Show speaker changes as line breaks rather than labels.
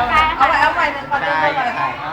เอา
ไปเอา
ไป
หนึ่งก่
อ
นหนึ่
งก่อน